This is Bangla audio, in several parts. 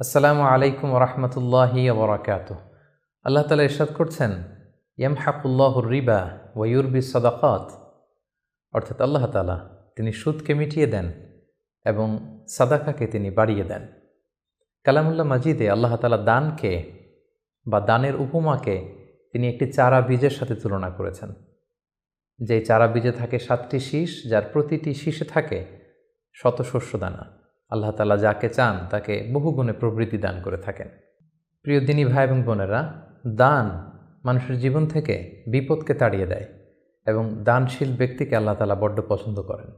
আসসালামু আলাইকুম রহমতুল্লাহি বরাকাত আল্লাহ তালা ইরশাদ করছেন, ইয়ামহাকুল্লাহুর রিবা ওয়ুরবি সদাকাত। অর্থাৎ আল্লাহ তালা তিনি সুদকে মিটিয়ে দেন এবং সাদাকাকে তিনি বাড়িয়ে দেন। কালামুল্লাহ মাজিদে আল্লাহ তালা দানকে বা দানের উপমাকে তিনি একটি চারা বীজের সাথে তুলনা করেছেন। যে চারা বীজে থাকে সাতটি শীষ, যার প্রতিটি শীষে থাকে শত শস্য দানা। আল্লাহ তালা যাকে চান তাকে বহুগুণে প্রবৃত্তি দান করে থাকেন। প্রিয় দিনী ভাই এবং বোনেরা, দান মানুষের জীবন থেকে বিপদকে তাড়িয়ে দেয় এবং দানশীল ব্যক্তিকে আল্লাহ তালা বড্ড পছন্দ করেন।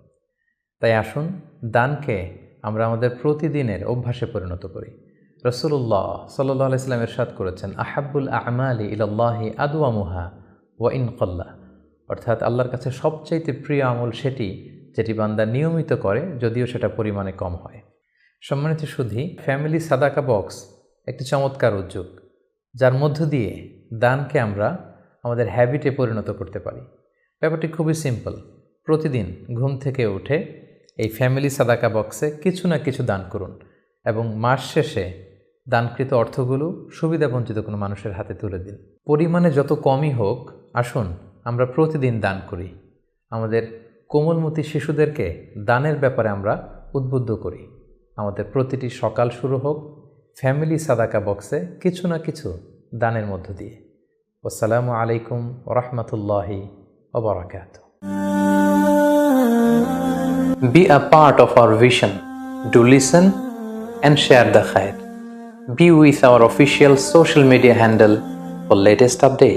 তাই আসুন, দানকে আমরা আমাদের প্রতিদিনের অভ্যাসে পরিণত করি। রসুল্লাহ সাল্লাহ আলাইস্লাম এরশাদ করেছেন আহাবুল আহমা আমালি ইলাল্লাহি আদুয়ামুহা ওয়া ইনকল্লা। অর্থাৎ আল্লাহর কাছে সবচাইতে প্রিয় আমল সেটি, যেটি বান্দা নিয়মিত করে, যদিও সেটা পরিমাণে কম হয়। সম্মানিত সুধী, ফ্যামিলি সাদাকা বক্স একটি চমৎকার উদ্যোগ, যার মধ্য দিয়ে দানকে আমরা আমাদের হ্যাবিটে পরিণত করতে পারি। ব্যাপারটি খুবই সিম্পল, প্রতিদিন ঘুম থেকে উঠে এই ফ্যামিলি সাদাকা বক্সে কিছু না কিছু দান করুন এবং মাস শেষে দানকৃত অর্থগুলো সুবিধাবঞ্চিত কোনো মানুষের হাতে তুলে দিন। পরিমাণে যত কমই হোক, আসুন আমরা প্রতিদিন দান করি আমাদের কোমলমতি শিশুদেরকে দানের ব্যাপারে আমরা উদ্বুদ্ধ করি আমাদের প্রতিটি সকাল শুরু হোক, ফ্যামিলি সাদাকা বক্সে কিছু না কিছু দানের মধ্য দিয়ে আসসালামু আলাইকুম ওরহমতুল্লাহি ওবরাকাত Be a part of our vision. Do listen and share the khair. Be with our official social media handle for latest updates.